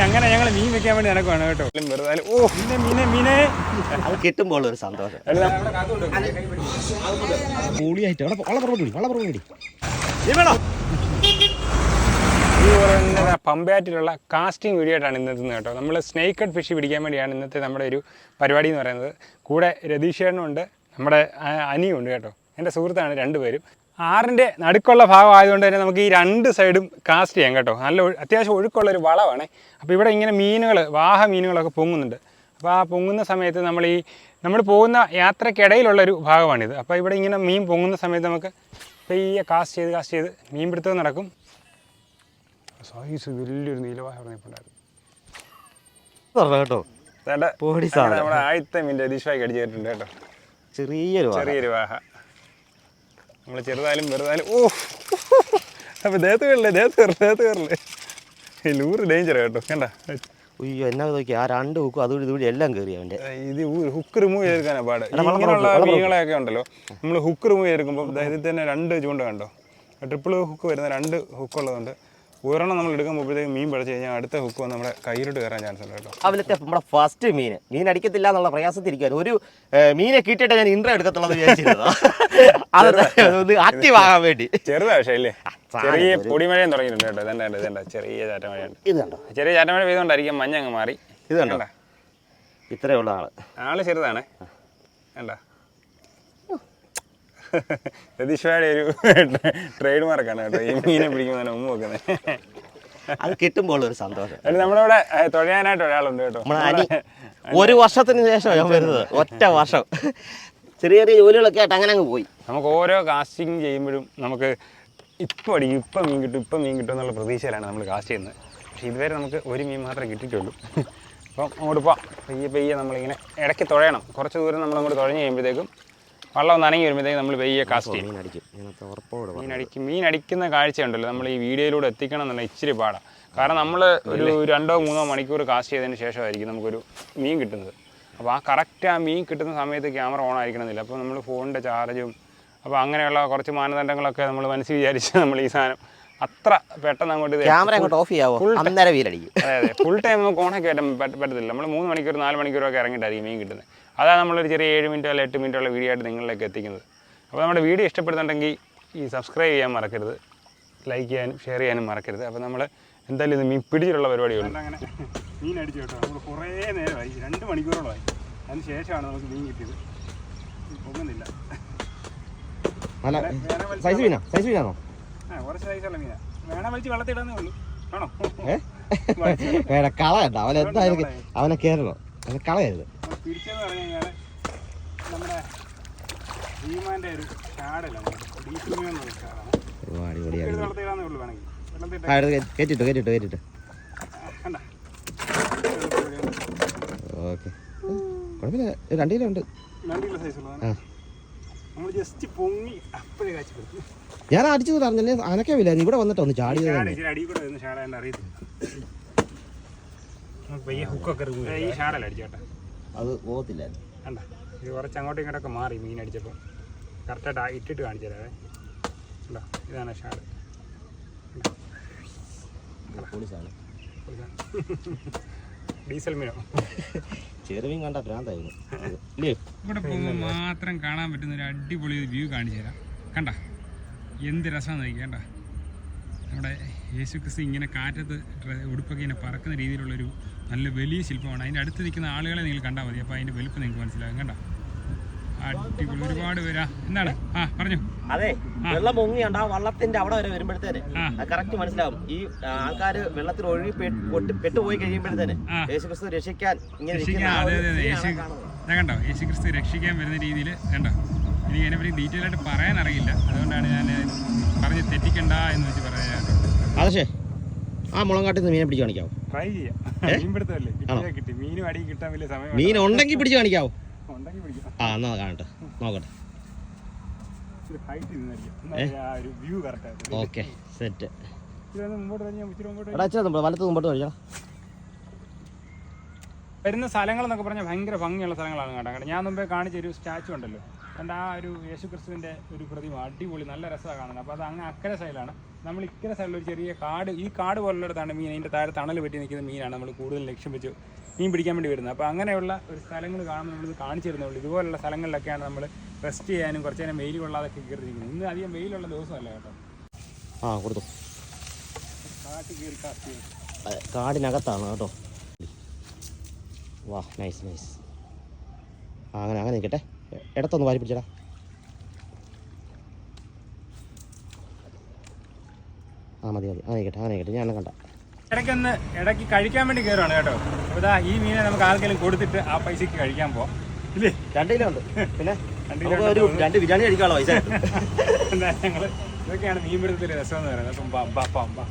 അങ്ങനെ ഞങ്ങൾ മീൻ വെക്കാൻ വേണ്ടി നടക്കുവാണ് കേട്ടോ. വെറുതെ ഓ. മീനെ മീനെ മീനെ. അത് കിട്ടുമ്പോൾ ഒരു സന്തോഷം. പുറകോട്ട് ഈ പറയുന്നത് പമ്പയാറ്റിലുള്ള കാസ്റ്റിംഗ് വീഡിയോ ആയിട്ടാണ് ഇന്നത്തെ കേട്ടോ. നമ്മൾ സ്നേക്ക് കട്ട് ഫിഷ് പിടിക്കാൻ വേണ്ടിയാണ് ഇന്നത്തെ നമ്മുടെ ഒരു പരിപാടി എന്ന് പറയുന്നത്. കൂടെ രതീഷേണുണ്ട് നമ്മുടെ അനിയുണ്ട് ഉണ്ട് കേട്ടോ. എന്റെ സുഹൃത്താണ് രണ്ടുപേരും ആറിന്റെ നടുക്കുള്ള ഭാഗമായതുകൊണ്ട് തന്നെ നമുക്ക് ഈ രണ്ട് സൈഡും കാസ്റ്റ് ചെയ്യാം കേട്ടോ. നല്ല അത്യാവശ്യം ഒഴുക്കുള്ള ഒരു വളമാണ് അപ്പോൾ ഇവിടെ ഇങ്ങനെ മീനുകൾ വാഹ മീനുകളൊക്കെ പൊങ്ങുന്നുണ്ട്. അപ്പോൾ ആ പൊങ്ങുന്ന സമയത്ത് നമ്മൾ ഈ നമ്മൾ പോകുന്ന യാത്രക്കിടയിലുള്ളൊരു ഭാഗമാണിത്. അപ്പോൾ ഇവിടെ ഇങ്ങനെ മീൻ പൊങ്ങുന്ന സമയത്ത് നമുക്ക് പെയ്യെ കാസ്റ്റ് ചെയ്ത് കാസ്റ്റ് ചെയ്ത് മീൻ പിടുത്തം നടക്കും. സൈസ് വലിയൊരു നീലവാഹ പറഞ്ഞിട്ടുണ്ടായിരുന്നു കേട്ടോ. നമ്മുടെ ആദ്യത്തെ മീന്റെ രതീഷായി കടിച്ചു കയറ്റിട്ടുണ്ട് കേട്ടോ. ചെറിയൊരു. ചെറിയൊരു വാഹ. നമ്മൾ ചെറുതായാലും വെറുതായാലും ഓ അപ്പോൾ ദേഹത്ത് കയറില്ലേ ദേഹത്ത് കയറില്ല ദേഹത്ത് കയറില്ലേ. ഈ ലൂറ് ഡേഞ്ചർ കേട്ടോ കണ്ട? അയ്യോ എന്നാ നോക്കി ആ രണ്ട് ഹുക്കും അതുകൂടി ഇതുകൂടി എല്ലാം കയറി അവന്റെ. ഇത് ഹുക്ക് റിമൂവ് ചെയ്തെടുക്കാനാണ് പാട്. ഇങ്ങനെയുള്ള മീനുകളെയൊക്കെ ഉണ്ടല്ലോ നമ്മൾ ഹുക്ക് റിമൂവ് ചെയ്തെടുക്കുമ്പോൾ ഇതിൽ തന്നെ രണ്ട് ചൂണ്ട കണ്ടോ? ട്രിപ്പിൾ ഹുക്ക് വരുന്ന രണ്ട് ഹുക്ക് ഉള്ളതുകൊണ്ട് ഒരെണ്ണം നമ്മൾ എടുക്കുമ്പോഴത്തേക്ക് മീൻ പിടിച്ചു കഴിഞ്ഞാൽ അടുത്ത ഹുക്ക് വന്ന് നമ്മുടെ കയ്യിലോട്ട് കയറാൻ ചാൻസ് ഉണ്ട് കേട്ടോ. അതിലത്തെ നമ്മുടെ ഫസ്റ്റ് മീൻ. മീൻ അടിക്കത്തില്ല എന്നുള്ള പ്രയാസത്തിരിക്കാൻ ഒരു മീനെ കിട്ടിയിട്ട് ഞാൻ ഇൻട്രോ എടുക്കത്തുള്ളത് വിചാരിച്ചിരുന്നു ആക്റ്റീവ് ആകാൻ വേണ്ടി. ചെറുതാ പക്ഷേ ഇല്ലേ? ചെറിയ പൊടിമഴയും തുടങ്ങിയിട്ടുണ്ട് കേട്ടോ. ഇതെന്താ ഇതെന്താ ചെറിയ ചാറ്റമഴയുണ്ട്. മഴയുണ്ട് കണ്ടോ? ചെറിയ ചാറ്റമഴ പെയ്തുകൊണ്ടായിരിക്കും മഞ്ഞ അങ്ങ് മാറി ഇതുണ്ടോ? ഇത്രയുള്ള ആൾ. ആൾ ചെറുതാണ്. വേണ്ട രതീഷയുടെ ഒരു ട്രേഡ് മാർക്കാണ് കേട്ടോ. ഈ മീനെ പിടിക്കുന്നതിന് ഉമ്മ വെക്കുന്നത് അത് കിട്ടുമ്പോൾ ഒരു സന്തോഷം. നമ്മുടെ ഇവിടെ തുഴയാനായിട്ട് ഒരാളുണ്ട് കേട്ടോ. ഒരു വർഷത്തിന് ശേഷം ഞാൻ വരുന്നത്. ഒറ്റ വർഷം. ചെറിയ ചെറിയ ജോലികളൊക്കെ ആയിട്ട് അങ്ങനെ അങ്ങ് പോയി. നമുക്ക് ഓരോ കാസ്റ്റിംഗ് ചെയ്യുമ്പോഴും നമുക്ക് ഇപ്പോൾ അടിക്കും ഇപ്പം മീൻ കിട്ടും ഇപ്പം മീൻ കിട്ടും എന്നുള്ള പ്രതീക്ഷയിലാണ് നമ്മൾ കാസ്റ്റ് ചെയ്യുന്നത്. പക്ഷേ ഇതുവരെ നമുക്ക് ഒരു മീൻ മാത്രമേ കിട്ടിയിട്ടുള്ളൂ. അപ്പം അങ്ങോട്ട് പോവാം. പെയ്യെ പെയ്യെ നമ്മളിങ്ങനെ ഇടയ്ക്ക് തുഴയണം. കുറച്ച് ദൂരം നമ്മൾ അങ്ങോട്ട് തുഴഞ്ഞ് കഴിയുമ്പോഴത്തേക്കും വെള്ളം നനങ്ങി വരുമ്പോഴത്തേക്ക് നമ്മൾ വെയ്യ കാസ്റ്റ് ചെയ്യും. മീൻ അടിക്കും. മീൻ അടിക്കുന്ന കാഴ്ച ഉണ്ടല്ലോ കാഴ്ചയുണ്ടല്ലോ. നമ്മൾ ഈ വീഡിയോയിലൂടെ എത്തിക്കണം എന്നുള്ള ഇച്ചിരി പാടാണ് കാരണം നമ്മൾ ഒരു രണ്ടോ മൂന്നോ മണിക്കൂർ കാസ്റ്റ് ചെയ്തതിന് ശേഷമായിരിക്കും നമുക്കൊരു മീൻ കിട്ടുന്നത്. അപ്പോൾ ആ കറക്റ്റ് ആ മീൻ കിട്ടുന്ന സമയത്ത് ക്യാമറ ഓൺ ആയിരിക്കണമെന്നില്ല. അപ്പോൾ നമ്മൾ ഫോണിന്റെ ചാർജും അപ്പോൾ അങ്ങനെയുള്ള കുറച്ച് മാനദണ്ഡങ്ങളൊക്കെ നമ്മൾ മനസ്സിൽ വിചാരിച്ച് നമ്മൾ ഈ സാധനം അത്ര പെട്ടെന്ന് അങ്ങോട്ട് ക്യാമറ അങ്ങോട്ട് ഓഫ് ചെയ്യാവോ? അന്നേരം വീലടിക്കും. അതെ അതെ. ഫുൾ ടൈം നമുക്ക് ഓണാക്കി വരാൻ പറ്റ- പറ്റത്തില്ല നമ്മൾ മൂന്ന് മണിക്കൂർ നാല് മണിക്കൂറൊക്കെ ഇറങ്ങിയിട്ടായിരിക്കും മീൻ കിട്ടുന്നത്. അതാണ് നമ്മളൊരു ചെറിയ ഏഴ് മിനിറ്റോ അല്ല എട്ട് മിനിറ്റോ ഉള്ള വീഡിയോ ആയിട്ട് നിങ്ങളിലേക്ക് എത്തിക്കുന്നത്. അപ്പോൾ നമ്മുടെ വീഡിയോ ഇഷ്ടപ്പെടുന്നുണ്ടെങ്കിൽ ഈ സബ്സ്ക്രൈബ് ചെയ്യാൻ മറക്കരുത് ലൈക്ക് ചെയ്യാനും ഷെയർ ചെയ്യാനും മറക്കരുത്. അപ്പോൾ നമ്മൾ എന്തായാലും ഇത് മീൻ പിടിച്ചിട്ടുള്ള പരിപാടിയുണ്ട് അങ്ങനെ മീൻ അടിച്ചു കേട്ടോ. നമ്മൾ കുറേ നേരമായി രണ്ട് മണിക്കൂറോളമായി. അതിന് ശേഷമാണ് നമുക്ക് മീൻ കിട്ടിയത്. പൊങ്ങുന്നില്ല. നല്ല സൈസ് മീനാ? സൈസ് മീനാണോ? ആ കുറച്ച് സൈസുള്ള മീനാ. വേണം വലിച്ച് വെള്ളത്തിടാന്നേ ഉള്ളൂ. ആണോ ഏ? കളയണ്ട. അവനെന്തായാലും അവനെ കയറണം അവനെ കളയരുത്. പിടിച്ചെന്ന് പറഞ്ഞു കഴിഞ്ഞാൽ നമ്മുടെ ഭീമാന്റെ ഒരു ഷാഡല്ല ഡീസുമി എന്നൊരു ഷാഡാണ് ഓ, അടിപൊളിയാണ് എടുത്ത് വെള്ളത്തിടാന്നേ ഉള്ളൂ വേണമെങ്കിൽ. വെള്ളത്തിട്ട് ആ എടുത്ത് കയറ്റിട്ടോ കയറ്റിട്ടോ കയറ്റിട്ടോ കണ്ട ഓക്കെ. കുഴപ്പമില്ല. രണ്ട് കിലോ ഉണ്ട്. രണ്ട് കിലോ സൈസ് ഉള്ളതാണ്. ആ. നമ്മൾ ജസ്റ്റ് പൊങ്ങി അപ്പോഴേ കാച്ചി കൊടുത്തു ഞാൻ അടിച്ചു പറഞ്ഞല്ലേ വില. ഇവിടെ വന്നിട്ട് ഒന്ന് ചാടി തന്നെ കൂടെ അറിയത്തില്ല. ഈ ഷാഡല്ല അടിച്ചേട്ടാ. അത് പോകത്തില്ല. കണ്ട ഇത് കുറച്ച് അങ്ങോട്ടും ഇങ്ങോട്ടൊക്കെ മാറി മീൻ അടിച്ചപ്പോൾ കറക്റ്റായിട്ട് ഇട്ടിട്ട് കാണിച്ചു തരാവേ കണ്ടോ? ഇതാണ് ഷാൾ ഡീസൽ മീനോ? ചെറുമീൻ കണ്ട ഭ്രാന്തായിരുന്നു. ഇവിടെ പോകുമ്പോൾ മാത്രം കാണാൻ പറ്റുന്ന ഒരു അടിപൊളി വ്യൂ കാണിച്ചു തരാം. കണ്ട? എന്ത് രസമാണ് നോക്കി കണ്ട? നമ്മുടെ യേശു ക്രിസ്തു ഇങ്ങനെ കാറ്റത്ത് ഉടുപ്പൊക്കെ ഇങ്ങനെ പറക്കുന്ന രീതിയിലുള്ളൊരു നല്ല വലിയ ശില്പമാണ്. അതിന്റെ അടുത്ത് നിൽക്കുന്ന ആളുകളെ നിങ്ങൾ കണ്ടാൽ മതി. അപ്പോൾ അതിന്റെ വലുപ്പം നിങ്ങൾക്ക് മനസ്സിലാകും. കണ്ടോ? അടിപൊളി ഒരുപാട് പേരാ. എന്താണ്? ആ പറഞ്ഞു. അതെ വെള്ളം മുങ്ങിയുണ്ട്. ആ വള്ളത്തിന്റെ അവിടെ വരെ വരുമ്പോഴത്തേന്. കറക്റ്റ് മനസ്സിലാവും. ഈ ആൾക്കാര് വെള്ളത്തിൽ ഒഴുകി പെട്ട് പൊട്ടി- പെട്ടുപോയി കഴിയുമ്പോഴത്തേന്. യേശുക്രിസ്തു രക്ഷിക്കാൻ ഇങ്ങനെ അതെ അതെ അതെ. കണ്ടോ യേശു ക്രിസ്തു രക്ഷിക്കാൻ വരുന്ന രീതിയിൽ കണ്ടോ? എനിക്ക് അതിനെപ്പറ്റി ഡീറ്റെയിൽ ആയിട്ട് പറയാൻ അറിയില്ല. അതുകൊണ്ടാണ് ഞാൻ പറഞ്ഞ് തെറ്റിക്കണ്ട എന്ന് വെച്ച് പറയാൻ ആദർശേ ആ മുളങ്കാട്ടിൽ നിന്ന് മീനെ പിടിച്ച് കാണിക്കാവോ? ട്രൈ ചെയ്യാം. മീൻ ഉണ്ടെങ്കിൽ പിടിച്ച് കാണിക്കാവോ? ആ എന്നാ കാണട്ടെ. നോക്കട്ടെ. Okay set. വലത്ത് മുമ്പോട്ട് കഴിക്കണം വരുന്ന സ്ഥലങ്ങൾ എന്നൊക്കെ പറഞ്ഞാൽ ഭയങ്കര ഭംഗിയുള്ള സ്ഥലങ്ങളാണ് കേട്ടോ. ഞാൻ മുമ്പേ കാണിച്ചൊരു സ്റ്റാച്ചു ഉണ്ടല്ലോ. കണ്ട ആ ഒരു യേശു ക്രിസ്തുവിന്റെ ഒരു പ്രതിമ അടിപൊളി നല്ല രസമാണ് കാണുന്നത്. അപ്പോൾ അത് അങ്ങ് അക്കരെ സൈഡിലാണ്. നമ്മൾ ഇക്കരെ സൈഡിൽ ഒരു ചെറിയ കാട് ഈ കാട് പോലുള്ളിടത്താണ് മീൻ. അതിന്റെ താഴെ തണൽ പറ്റി നിൽക്കുന്ന മീനാണ് നമ്മൾ കൂടുതൽ ലക്ഷ്യം വെച്ച് മീൻ പിടിക്കാൻ വേണ്ടി വരുന്നത്. അപ്പോൾ അങ്ങനെയുള്ള ഒരു സ്ഥലങ്ങൾ കാണുമ്പോൾ നമ്മളിത് കാണിച്ചു തരുന്നുള്ളൂ. ഇതുപോലുള്ള സ്ഥലങ്ങളിലൊക്കെയാണ് നമ്മൾ റെസ്റ്റ് ചെയ്യാനും കുറച്ച് നേരം വെയിൽ കൊള്ളാതൊക്കെ കയറിയിരിക്കുന്നത്. ഇന്ന് അധികം വെയിലുള്ള ദിവസമല്ല കേട്ടോ. ആ കൊടുത്തു. കാടിനകത്താണ് കേട്ടോ. വാ നൈസ് നൈസ് അങ്ങനെ അങ്ങനെ നിൽക്കട്ടെ. ഇടത്തൊന്ന് വാരി പിടിച്ചടാ. ആ മതി മതി. അങ്ങനെ നിൽക്കട്ടെ ഞാൻ കണ്ട. ഇടയ്ക്കൊന്ന് ഇടയ്ക്ക് കഴിക്കാൻ വേണ്ടി കയറുവാണ് കേട്ടോ. അപ്പോൾ ഇതാ ഈ മീനെ നമുക്ക് ആർക്കെങ്കിലും കൊടുത്തിട്ട് ആ പൈസക്ക് കഴിക്കാൻ പോവാം. ഇല്ലേ? രണ്ട് കിലോ ഉണ്ട്. പിന്നെ ഒരു രണ്ട് ബിരിയാണി കഴിക്കാനുള്ള പൈസ ഞങ്ങൾ ഇതൊക്കെയാണ് മീൻ പിടുത്തത്തിലെ രസം എന്ന് പറയുന്നത്. അപ്പം ബാ ബാ ബാ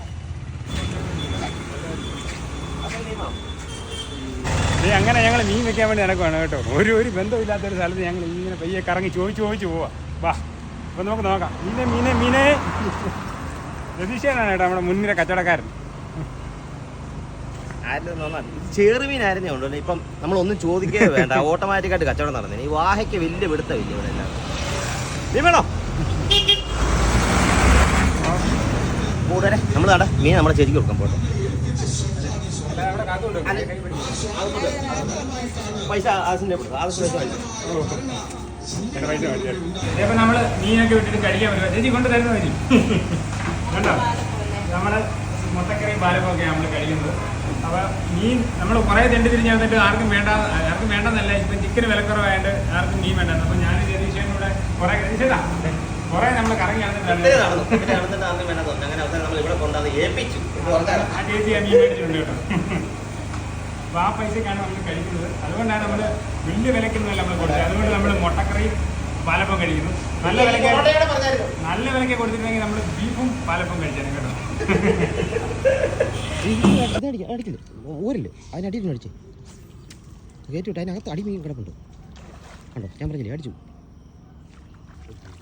ഏയ് അങ്ങനെ ഞങ്ങൾ മീൻ വെക്കാൻ വേണ്ടി നടക്കുവാണ് കേട്ടോ. ഒരു ഒരു ബന്ധമില്ലാത്ത ഒരു സ്ഥലത്ത് ഞങ്ങൾ ഇങ്ങനെ പയ്യെ കറങ്ങി ചോദിച്ച് ചോദിച്ച് പോവാ. വാ അപ്പം നമുക്ക് നോക്കാം. മീനെ മീനെ മീനെ. രതീഷേനാണ് കേട്ടോ നമ്മുടെ മുൻനിര കച്ചവടക്കാരൻ. ചെറുമീനായിരുന്നേ ഉണ്ടല്ലോ ഇപ്പം നമ്മളൊന്നും ചോദിക്കേ വേണ്ട. ഓട്ടോമാറ്റിക്കായിട്ട് കച്ചവടം നടന്നേ. ഈ വാഹയ്ക്ക് വലിയ പിടുത്തമില്ല ഇവിടെ എല്ലാം. നീ വേണോ? കൂടെ നമ്മൾ മീൻ നമ്മളെ ശരിക്കും കൊടുക്കാൻ പോട്ടെ. പൈസ കൊടുക്കും ആവശ്യം പൈസ. ഇപ്പൊ നമ്മൾ മീനൊക്കെ വിട്ടിട്ട് കഴിക്കാൻ പറ്റുക ചേച്ചി കൊണ്ട് തരുന്ന മതി കണ്ടോ നമ്മൾ മുട്ടക്കറിയും പാലപ്പൊക്കെ നമ്മൾ കഴിക്കുന്നത് അപ്പൊ മീൻ നമ്മൾ കുറെ തെണ്ടി തിരിഞ്ഞ് വന്നിട്ട് ആർക്കും വേണ്ട ആർക്കും വേണ്ടെന്നല്ല ഇപ്പൊ ചിക്കന് വിലക്കുറവായിട്ട് ആർക്കും മീൻ വേണ്ട അപ്പൊ ഞാൻ രതീഷനും കൂടെ കുറെ രതീഷേട്ടാ കുറെ നമ്മൾ കറങ്ങി നടന്നിട്ടുണ്ട് ആ ചേച്ചി ആ മീൻ മേടിച്ചിട്ടുണ്ട് കേട്ടോ അപ്പൊ ആ പൈസക്കാണ് നമ്മൾ കഴിക്കുന്നത്. അതുകൊണ്ടാണ് നമ്മൾ വലിയ വിലക്കൊന്നുമല്ല നമ്മൾ കൊടുത്തത്. അതുകൊണ്ട് നമ്മൾ മുട്ടക്കറിയും പാലപ്പം കഴിക്കുന്നു. നല്ല വിലക്ക് നല്ല വിലക്ക് കൊടുത്തിട്ടുണ്ടെങ്കിൽ നമ്മൾ ബീഫും പാലപ്പം കഴിച്ചാണ് കേട്ടോ. അടിക്കില്ല ഊരില്ല അതിനടിയിൽ അടിച്ചേ. കയറ്റി വിട്ട് അതിനകത്ത് അടി മീൻ കിടപ്പുണ്ട്. കണ്ടോ? ഞാൻ പറഞ്ഞില്ലേ? അടിച്ചു.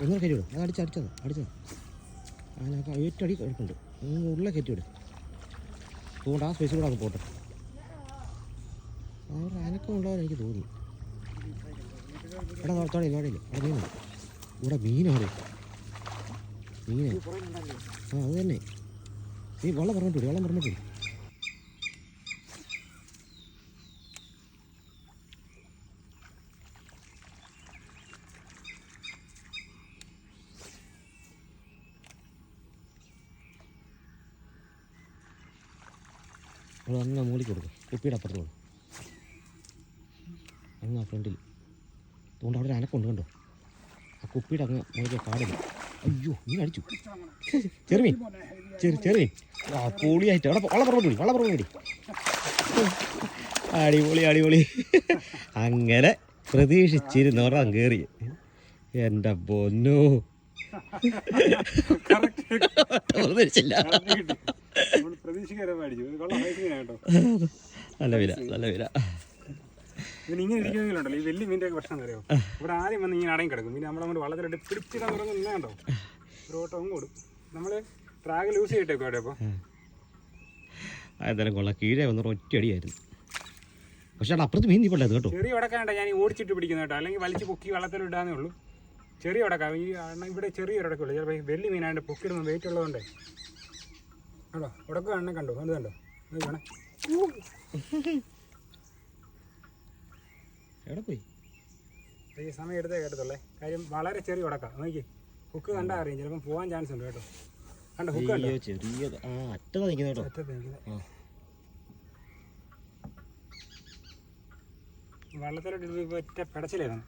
ഒന്നര കയറ്റി വിടും. അത് അടിച്ച് അടിച്ചത്. അടിച്ചത്. അതിനകത്ത് ഏറ്റവും അടി കിടപ്പുണ്ട്. ഉള്ള കയറ്റി വിടും. അതുകൊണ്ട് ആ സ്പേസ് കൂടെ അങ്ങ് പോട്ടെ. ഒരു അനക്കം എനിക്ക് തോന്നി എടാ തോടെ ഇല്ല അവിടെ മീനുണ്ട് ഇവിടെ മീനാണ് മീന്. ആ അത് തന്നെ. നീ വെള്ളം പറഞ്ഞിട്ട് വിട്, വെള്ളം പറഞ്ഞിട്ട് വിട്. അവൾ അങ്ങ് മൂലി കൊടുക്കും കുപ്പിയുടെ അങ്ങ് ആ ഫ്രണ്ടിൽ? അതുകൊണ്ട് അവിടെ ഒരു അനക്കുണ്ട് കണ്ടോ? ആ കുപ്പിയുടെ അങ്ങ് മുഴുവൻ കാടില്ല അയ്യോ നീ അടിച്ചു. ചെറുമീൻ ചെറു ചെറുമീൻ. ആ പൊളിയായിട്ട് അവിടെ വള പറഞ്ഞു വള പറഞ്ഞു അടിപൊളി അടിപൊളി. അങ്ങനെ പ്രതീക്ഷിച്ചിരുന്ന് ഒരാൻ കയറി. എന്റെ പൊന്നു. ില്ല നല്ല വില നല്ല വില. ഇതിന് ഇങ്ങനെ ഇരിക്കുമെങ്കിലുണ്ടല്ലോ ഈ വലിയ മീന്റെ പ്രശ്നം അറിയോ? ഇവിടെ ആദ്യം വന്ന് ഇങ്ങനെ അടങ്ങി കിടക്കും. പിന്നെ നമ്മളങ്ങോട്ട് വള്ളത്തിലിട്ട് പിടിച്ചിടാൻ തുടങ്ങും. നിന്നാണ്ടോ ഒരു ഓട്ടം അങ്ങ് കൊടുക്കും നമ്മൾ ട്രാഗ് ലൂസ് ചെയ്തിട്ടേക്കും അവിടെ അപ്പോൾ അതെന്തായാലും കൊള്ളാം. കീഴേ വന്നിട്ട് ഒറ്റയടിയായിരുന്നു പക്ഷേ അവിടെ അപ്പുറത്ത് മീൻ നീപ്പണ്ടായിരുന്നു കേട്ടോ. ചെറിയ ഉടക്കാണ്ട ഞാൻ ഓടിച്ചിട്ട് പിടിക്കുന്ന കേട്ടോ. അല്ലെങ്കിൽ വലിച്ച് പൊക്കി വള്ളത്തിലിടാന്നേ ഉള്ളൂ. ചെറിയ ഉടക്ക ഈ അണ്ണ ഇവിടെ ചെറിയ ഉടക്കുള്ളൂ ചിലപ്പോൾ വലിയ മീനായിട്ട് പൊക്കിടുമ്പോൾ വെയിറ്റ് ഉള്ളതുകൊണ്ടേ. കേട്ടോ ഉടക്ക എണ്ണ കണ്ടോ? അത് കണ്ടോ? ഇത് വേണേ എവിടെ പോയി? ഈ സമയം എടുത്തേ കേട്ടത്തുള്ളേ. കാര്യം വളരെ ചെറിയ ഉടക്കാം. നോക്കി ഹുക്ക് കണ്ടാ അറിയാം. ചിലപ്പോൾ പോകാൻ ചാൻസ് ഉണ്ട് കേട്ടോ. കണ്ടോ ഹുക്ക് കണ്ടോ? അയ്യോ ചെറിയത്. ആ നിൽക്കുന്നത് കേട്ടോ. അറ്റത്ത് നിൽക്കുന്നത്. ആ. വള്ളത്തിലോട്ട് ഒറ്റ പിടച്ചിലായിരുന്നു.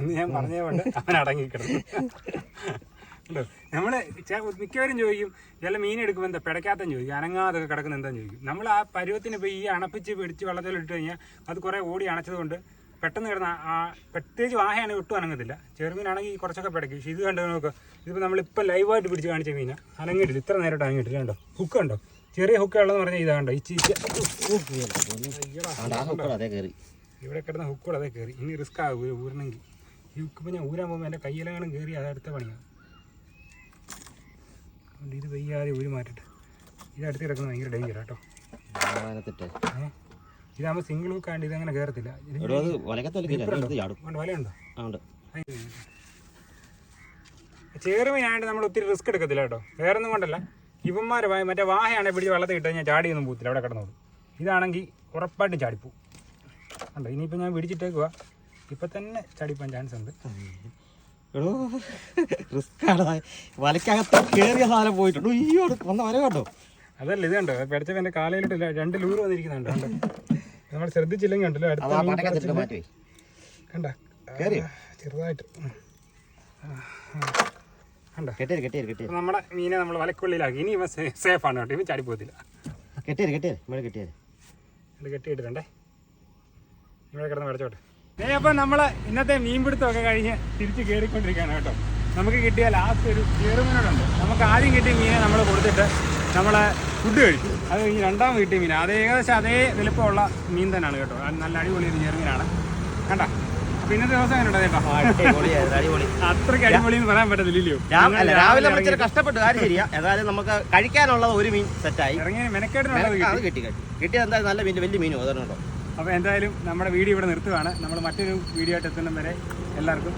എന്ന് ഞാൻ പറഞ്ഞേ കൊണ്ട് അവൻ അടങ്ങി കിടന്നു ഉണ്ടോ? നമ്മൾ ചെ- മിക്കവരും ചോദിക്കും ചില മീൻ എടുക്കുമ്പോൾ എന്താ പിടയ്ക്കാത്തം ചോദിക്കും അനങ്ങാതൊക്കെ കിടക്കുന്ന എന്താന്ന് ചോദിക്കും. നമ്മൾ ആ പരുവത്തിന് ഇപ്പോൾ ഈ അണപ്പിച്ച് പിടിച്ച് വള്ളത്തിലിട്ട് കഴിഞ്ഞാൽ അത് കുറേ ഓടി അണച്ചതുകൊണ്ട് പെട്ടെന്ന് കിടന്ന ആ പ്രത്യേകിച്ച് വാഹയാണ് ഒട്ടും അനങ്ങത്തില്ല. ചെറുമീനാണെങ്കിൽ കുറച്ചൊക്കെ പിടയ്ക്കും. പക്ഷേ ഇത് കണ്ടോ നോക്കുക ഇതിപ്പോൾ നമ്മളിപ്പോൾ ലൈവായിട്ട് പിടിച്ച് കാണിച്ച മീന അനങ്ങിയിട്ടില്ല. ഇത്ര നേരമായിട്ട് അനങ്ങിയിട്ടില്ല. കണ്ടോ? ഹുക്ക് കണ്ടോ? ചെറിയ ഹുക്ക് ഉള്ളതെന്ന് പറഞ്ഞാൽ ഇതാ കണ്ടോ? ഈ ചീച്ച. ഇവിടെ കിടന്ന ഹുക്കുകൾ അതേ കയറി ഇനി റിസ്ക് ആകും ഊരണമെങ്കിൽ. ഈ ഹുക്ക് ഇപ്പോൾ ഞാൻ ഊരാൻ പോകുമ്പോൾ എന്റെ കയ്യിലെങ്ങാനും കയറി അത് അടുത്ത പണിയാണ് അതുകൊണ്ട് ഇത് വയ്യാതെ ഊരി മാറ്റിട്ട്. ഇത് അടുത്ത് കിടക്കുന്നത് ഭയങ്കര ഡേഞ്ചർ കേട്ടോ ഇതാകുമ്പോൾ സിംഗിൾ ഹുക്ക് ആണ്ട് ഇത് അങ്ങനെ കയറത്തില്ല വലയുണ്ടോ ചേറുമീനായിട്ട് നമ്മൾ ഒത്തിരി റിസ്ക് എടുക്കത്തില്ല കേട്ടോ. വേറെ ഒന്നും കൊണ്ടല്ല. ഇവന്മാരെ മറ്റേ വാഹയാണെങ്കിൽ പിടിച്ച് വെള്ളത്തിൽ ഇട്ട് കഴിഞ്ഞാൽ ചാടിയൊന്നും പോകത്തില്ല അവിടെ കിടന്നോളൂ ഇതാണെങ്കിൽ ഉറപ്പായിട്ടും ചാടിപ്പോവും. അല്ല ഇനിയിപ്പോൾ ഞാൻ പിടിച്ചിട്ടേക്കുക ഇപ്പം തന്നെ ചാടിപ്പോൻ ചാൻസ് ഉണ്ട് എടോ റിസ്ക് ആണ്. വലക്കകത്ത് കയറിയ സാധനം പോയിട്ടുണ്ട്. അയ്യോ വന്ന വര കേട്ടോ അതല്ല ഇത് കണ്ടോ? പഠിച്ചപ്പോൾ എന്റെ കാലയിലിട്ടില്ല രണ്ട് ലൂർ വന്നിരിക്കുന്നുണ്ട്. കണ്ടോ? നമ്മൾ ശ്രദ്ധിച്ചില്ലെങ്കിൽ കണ്ടല്ലോ അടുത്ത കണ്ട? ചെറുതായിട്ട്. നമ്മുടെ മീനെ നമ്മൾ വലക്കുള്ളിലാക്കി. ഇനി ഇവ സേഫ് ആണ് കേട്ടോ ചാടി പോകത്തില്ല. കെട്ടിയത് കെട്ടിയത് ഇവിടെ കെട്ടിയത് കെട്ടിയിട്ടിട്ടുണ്ടേ ഇവിടെ കിടന്ന് വരച്ചോട്ടെ. അപ്പം നമ്മൾ ഇന്നത്തെ മീൻപിടുത്തമൊക്കെ കഴിഞ്ഞ് തിരിച്ച് കയറിക്കൊണ്ടിരിക്കുകയാണ് കേട്ടോ. നമുക്ക് കിട്ടിയ ലാസ്റ്റ് ഒരു ചെറുമീനോടുണ്ട് നമുക്ക് ആദ്യം കിട്ടിയ മീനെ നമ്മൾ കൊടുത്തിട്ട് നമ്മൾ ഫുഡ് കഴിച്ചു. അത് കഴിഞ്ഞ് രണ്ടാമത് കിട്ടിയ മീൻ അത് ഏകദേശം അതേ വലുപ്പമുള്ള മീൻ തന്നെയാണ് കേട്ടോ. അത് നല്ല അടിപൊളി ഒരു ചെറുമീനാണ് കണ്ട? അപ്പോൾ ഇന്നത്തെ ദിവസം എങ്ങനെ ഉണ്ട് കേട്ടോ അടിപൊളിയായിരുന്നു അടിപൊളി. അത്രയ്ക്ക് അടിപൊളി എന്ന് പറയാൻ പറ്റത്തില്ലല്ലോ രാവിലെ ഇച്ചിരി കഷ്ടപ്പെട്ടു. കാര്യം ശരിയാ. ഏതായാലും നമുക്ക് കഴിക്കാനുള്ളത് ഒരു മീൻ സെറ്റായി ഇറങ്ങി മെനക്കേട്ടിനുള്ളത് കിട്ടി. കിട്ടി കിട്ടി. കിട്ടിയത് എന്തായാലും നല്ല മീൻ വലിയ മീനും അതാണ് കേട്ടോ. അപ്പോൾ എന്തായാലും നമ്മുടെ വീഡിയോ ഇവിടെ നിർത്തുകയാണ് നമ്മൾ മറ്റൊരു വീഡിയോ ആയിട്ട് എത്തുന്ന വരെ എല്ലാവർക്കും